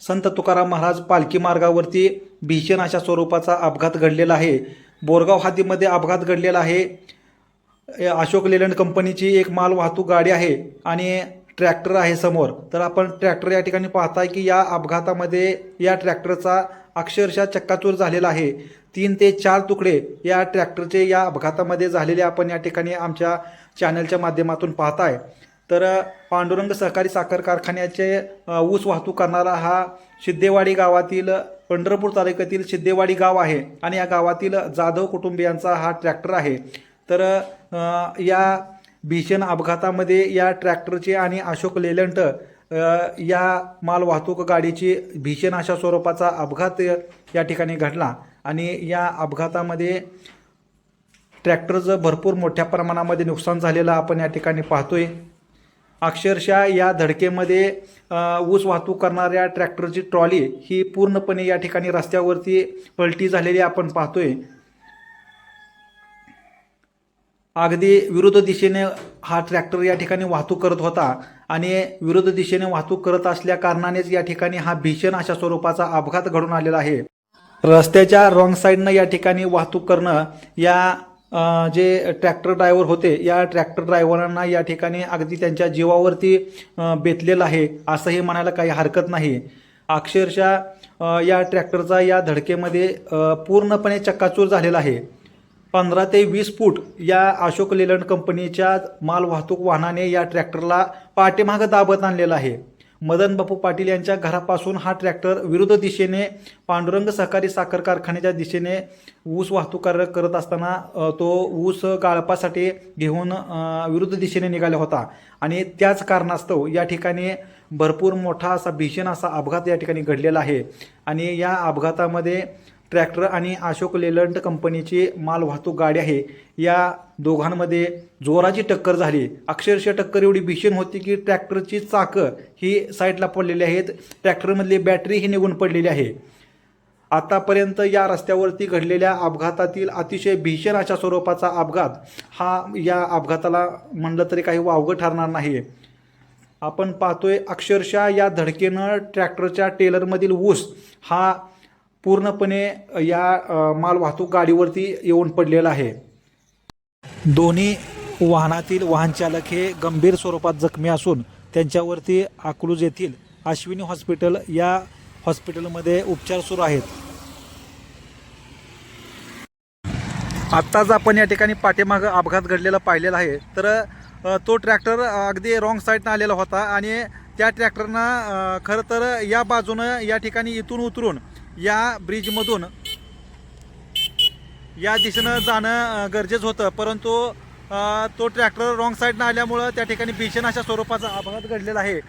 संत तुकाराम महाराज पालखी मार्गावरती भीषण अशा स्वरूपाचा अपघात घडलेला आहे. बोरगाव हातीमध्ये अपघात घडलेला आहे. अशोक लेलंड कंपनीची एक माल वाहतूक गाडी आहे आणि ट्रॅक्टर आहे समोर. तर आपण ट्रॅक्टर या ठिकाणी पाहताय की या अपघातामध्ये या ट्रॅक्टरचा अक्षरशः चक्काचूर झालेला आहे. तीन ते चार तुकडे या ट्रॅक्टरचे या अपघातामध्ये झालेले आपण या ठिकाणी आमच्या चॅनलच्या माध्यमातून पाहताय. तर पांडुरंग सहकारी साखर कारखान्याचे ऊस वाहतूक करणारा हा सिद्धेवाडी गावातील पंढरपूर तालुक्यातील शिद्देवाडी गाव आहे आणि या गावातील जाधव कुटुंबियांचा हा ट्रॅक्टर आहे. तर या भीषण अपघातामध्ये या ट्रॅक्टरचे आणि अशोक लेलंट या माल वाहतूक गाडीची भीषण अशा स्वरूपाचा अपघात या ठिकाणी घडला आणि या अपघातामध्ये ट्रॅक्टरचं भरपूर मोठ्या प्रमाणामध्ये नुकसान झालेलं आपण या ठिकाणी पाहतोय. अक्षरशः या धडकेमध्ये ऊस वाहतूक करणाऱ्या ट्रॅक्टरची ट्रॉली ही पूर्णपणे या ठिकाणी रस्त्यावरती पलटी झालेली आपण पाहतोय. अगदी विरुद्ध दिशेने हा ट्रॅक्टर या ठिकाणी वाहतूक करत होता आणि विरुद्ध दिशेने वाहतूक करत असल्या कारणानेच या ठिकाणी हा भीषण अशा स्वरूपाचा अपघात घडून आलेला आहे. रस्त्याच्या रॉंग साईडनं या ठिकाणी वाहतूक करणं या जे ट्रॅक्टर ड्रायव्हर होते या ट्रॅक्टर ड्रायव्हरांना या ठिकाणी अगदी त्यांच्या जीवावरती बेतलेलं आहे असंही म्हणायला काही हरकत नाही अक्षरशः या ट्रॅक्टरचा या धडकेमध्ये पूर्णपणे चक्काचूर झालेला आहे. पंधरा ते वीस फूट या अशोक लेलंड कंपनीच्या माल वाहतूक वाहनाने या ट्रॅक्टरला पाठीमागं दाबत आणलेला आहे. मदन बापू पाटील यांच्या घरापासून हा ट्रॅक्टर विरुद्ध दिशेने पांडुरंग सहकारी साखर कारखान्याच्या दिशेने ऊस वाहतूक कार्य करत असताना तो ऊस गाळपासाठी घेऊन विरुद्ध दिशेने निघाला होता. आणि त्याच कारणास्तव या ठिकाणी भरपूर मोठा असा भीषण असा अपघात या ठिकाणी घडलेला आहे. आणि या अपघातामध्ये ट्रॅक्टर आणि अशोक लेलंट कंपनीची माल वाहतूक गाडी आहे. या दोघांमध्ये जोराची टक्कर झाली. अक्षरशः टक्कर एवढी भीषण होती की ट्रॅक्टरची चाकं ही साईडला पडलेली आहेत. ट्रॅक्टरमधली बॅटरी ही निघून पडलेली आहे. आतापर्यंत या रस्त्यावरती घडलेल्या अपघातातील अतिशय भीषण अशा स्वरूपाचा अपघात हा या अपघाताला म्हणलं तरी काही वावगं ठरणार नाही. आपण पाहतोय अक्षरशः या धडकेनं ट्रॅक्टरच्या टेलरमधील ऊस हा पूर्णपणे या माल वाहतूक गाडीवरती येऊन पडलेला आहे. दोन्ही वाहनातील वाहनचालक हे गंभीर स्वरूपात जखमी असून त्यांच्यावरती अकलूज येथील अश्विनी हॉस्पिटल या हॉस्पिटलमध्ये उपचार सुरू आहेत. आत्ताच आपण या ठिकाणी पाठीमागं अपघात घडलेला पाहिलेला आहे. तर तो ट्रॅक्टर अगदी रॉंग साईडनं आलेला होता आणि त्या ट्रॅक्टरनं खरं तर या बाजूनं या ठिकाणी इथून उतरून या ब्रिजमधून या दिशेनं जाणं गरजेचं होतं. परंतु तो ट्रॅक्टर रॉंग साईडनं आल्यामुळं त्या ठिकाणी भीषण अशा स्वरूपाचा अपघात घडलेला आहे.